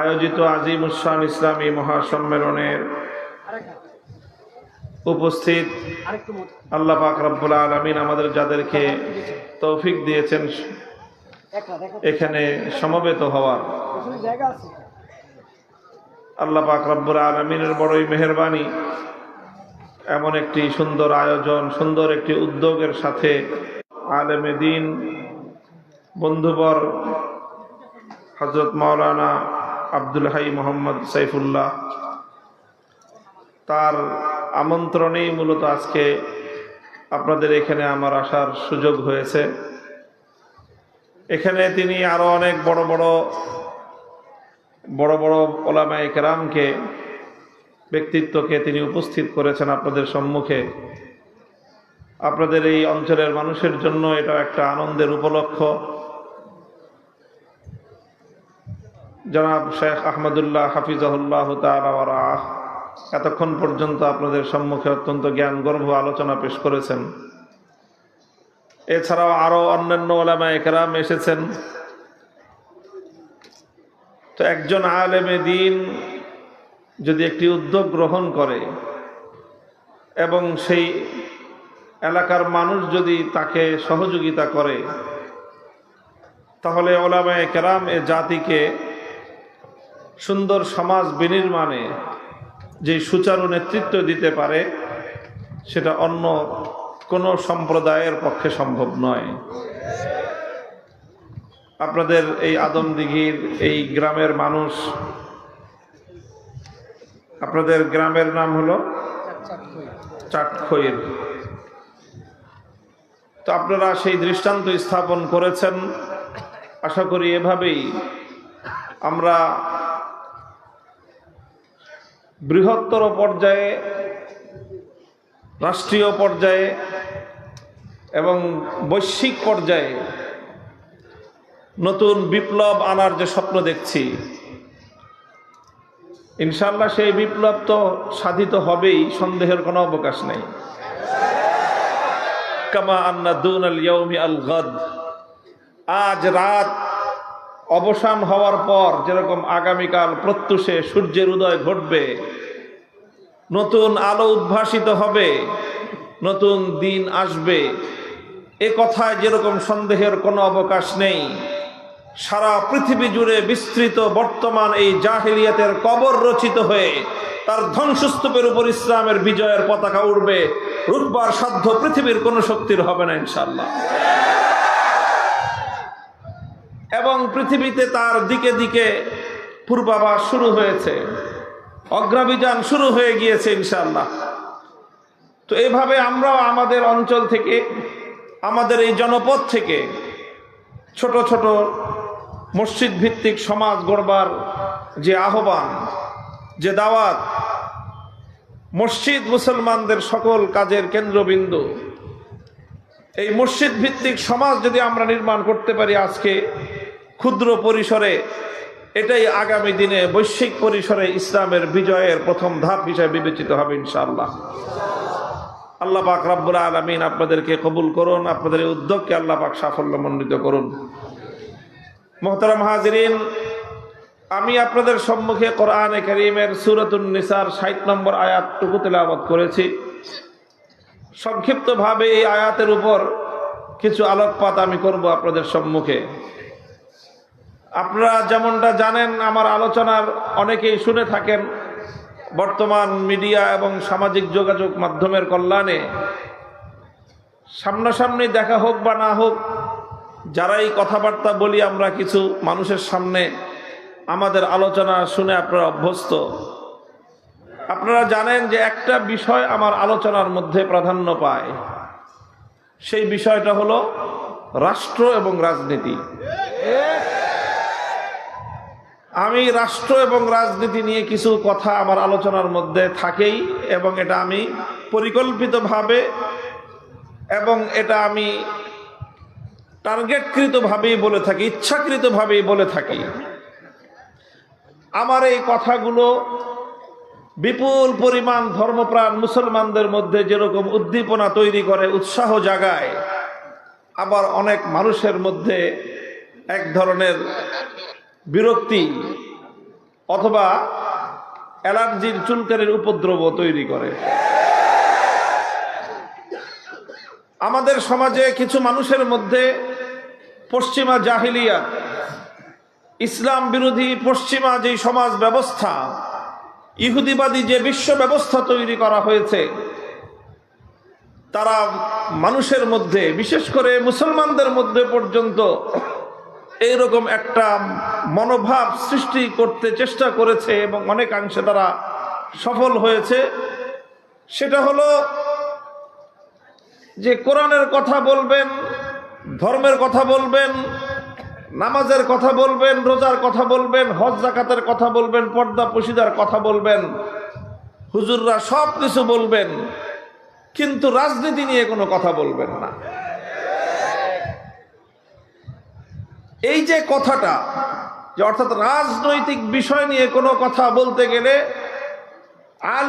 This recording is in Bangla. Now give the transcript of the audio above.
আয়োজিত আজিম উসান ইসলামী মহাসম্মেলনের উপস্থিত আল্লাহ পাক রব্বুল আলমিন আমাদের যাদেরকে তৌফিক দিয়েছেন এখানে সমবেত হওয়ার। আল্লাহ পাক রব্বুল আলমিনের বড়ই মেহরবানি এমন একটি সুন্দর আয়োজন, সুন্দর একটি উদ্যোগের সাথে আলেমে দিন, বন্ধুবর হজরত মাওলানা আব্দুল হাই মোহাম্মদ সাইফুল্লাহ। তার আমন্ত্রণেই মূলত আজকে আপনাদের এখানে আমার আসার সুযোগ হয়েছে। এখানে তিনি আরও অনেক বড় বড় বড় বড় ওলামা একরামকে ব্যক্তিত্বকে তিনি উপস্থিত করেছেন আপনাদের সম্মুখে। আপনাদের এই অঞ্চলের মানুষের জন্য এটা একটা আনন্দের উপলক্ষ। জনাব শেখ আহমদুল্লাহ হাফিজাহুল্লাহ তালাহ এতক্ষণ পর্যন্ত আপনাদের সম্মুখে অত্যন্ত জ্ঞান গর্ভ আলোচনা পেশ করেছেন। এছাড়াও আরও অন্যান্য ওলামা একরাম এসেছেন। তো একজন আলেমে দিন যদি একটি উদ্যোগ গ্রহণ করে এবং সেই এলাকার মানুষ যদি তাকে সহযোগিতা করে, তাহলে ওলামায় কেরাম এ জাতিকে সুন্দর সমাজ বিনির্মাণে যে সুচারু নেতৃত্ব দিতে পারে, সেটা অন্য কোনো সম্প্রদায়ের পক্ষে সম্ভব নয়। আপনাদের এই আদমদিঘির এই গ্রামের মানুষ, আপনাদের গ্রামের নাম হলো চাটখইর। তো আপনারা সেই দৃষ্টান্ত স্থাপন করেছেন। আশা করি এভাবেই আমরা বৃহত্তর পর্যায়ে, রাষ্ট্রীয় পর্যায়ে এবং বৈশ্বিক পর্যায়ে নতুন বিপ্লব আনার যে স্বপ্ন দেখছি ইনশাল্লাহ সেই বিপ্লব তো সাধিত হবেই, সন্দেহের কোনো অবকাশ নেই। কামা আন্না দুন আল ইয়ৌমি আল গদ, আজ রাত অবসান হওয়ার পর যেরকম আগামীকাল প্রত্যুষে সূর্যের উদয় ঘটবে, নতুন আলো উদ্ভাসিত হবে, নতুন দিন আসবে, এ কথায় যেরকম সন্দেহের কোনো অবকাশ নেই, সারা পৃথিবী জুড়ে বিস্তৃত বর্তমান এই জাহিলিয়াতের কবর রচিত হয়ে তার ধ্বংসস্তূপের উপর ইসলামের বিজয়ের পতাকা উঠবে রুটবার সাধ্য পৃথিবীর কোনো শক্তির হবে না ইনশাল্লাহ এবং পৃথিবীতে তার দিকে দিকে পূর্বাভাস শুরু হয়েছে। অগ্রাভিযান শুরু হয়ে গিয়েছে ইনশাল্লাহ তো এভাবে আমরাও আমাদের অঞ্চল থেকে, আমাদের এই জনপদ থেকে ছোট ছোট মসজিদ ভিত্তিক সমাজ গড়বার যে আহ্বান, যে দাওয়াত, মসজিদ মুসলমানদের সকল কাজের কেন্দ্রবিন্দু, এই মসজিদ ভিত্তিক সমাজ যদি আমরা নির্মাণ করতে পারি আজকে ক্ষুদ্র পরিসরে, এটাই আগামী দিনে বৈশ্বিক পরিসরে ইসলামের বিজয়ের প্রথম ধাপ হিসেবে বিবেচিত হবে ইনশাআল্লাহ। আল্লাহ পাক রাব্বুল আলমিন আপনাদেরকে কবুল করুন, আপনাদের এই উদ্যোগকে আল্লাহ পাক সাফল্যমণ্ডিত করুন। মোহতারাম হাজরিন, আমি আপনাদের সম্মুখে কোরআনে করিমের নিসার ষাট নম্বর আয়াতটুকু তেলাওয়াত করেছি। সংক্ষিপ্তভাবে এই আয়াতের উপর কিছু আলোকপাত আমি করব আপনাদের সম্মুখে। আপনারা যেমনটা জানেন, আমার আলোচনার অনেকেই শুনে থাকেন, বর্তমান মিডিয়া এবং সামাজিক যোগাযোগ মাধ্যমের কল্যাণে। সামনাসামনি দেখা হোক বা না হোক, যারাই কথাবার্তা বলি, আমরা কিছু মানুষের সামনে আমাদের আলোচনা শুনে আপনারা অভ্যস্ত। আপনারা জানেন যে একটা বিষয় আমার আলোচনার মধ্যে প্রাধান্য পায়। সেই বিষয়টা হলো রাষ্ট্র এবং রাজনীতি। আমি রাষ্ট্র এবং রাজনীতি নিয়ে কিছু কথা আমার আলোচনার মধ্যে থাকেই, এবং এটা আমি পরিকল্পিতভাবে এবং এটা আমি টার্গেটকৃতভাবেই বলে থাকি, ইচ্ছাকৃতভাবেই বলে থাকি। আমার এই কথাগুলো বিপুল পরিমাণ ধর্মপ্রাণ মুসলমানদের মধ্যে যেরকম উদ্দীপনা তৈরি করে, উৎসাহ জাগায়, আবার অনেক মানুষের মধ্যে এক ধরনের বিরক্তি অথবা অ্যালার্জির চুলকানির উপদ্রব তৈরি করে। আমাদের সমাজে কিছু মানুষের মধ্যে পশ্চিমা জাহিলিয়া, ইসলাম বিরোধী পশ্চিমা যে সমাজ ব্যবস্থা, ইহুদিবাদী যে বিশ্ব ব্যবস্থা তৈরি করা হয়েছে, তারা মানুষের মধ্যে, বিশেষ করে মুসলমানদের মধ্যে পর্যন্ত এইরকম একটা মনোভাব সৃষ্টি করতে চেষ্টা করেছে এবং অনেকাংশে তারা সফল হয়েছে। সেটা হলো যে কোরআনের কথা বলবেন, ধর্মের কথা বলবেন, নামাজের কথা বলবেন, রোজার কথা বলবেন, হজ, জাকাতের কথা বলবেন, পর্দা, পশিদার কথা বলবেন, হুজুররা সব কিছু বলবেন, কিন্তু রাজনীতি নিয়ে কোনো কথা বলবেন না। এই যে কথাটা যে অর্থাৎ রাজনৈতিক বিষয় নিয়ে কোনো কথা বলতে গেলে আলে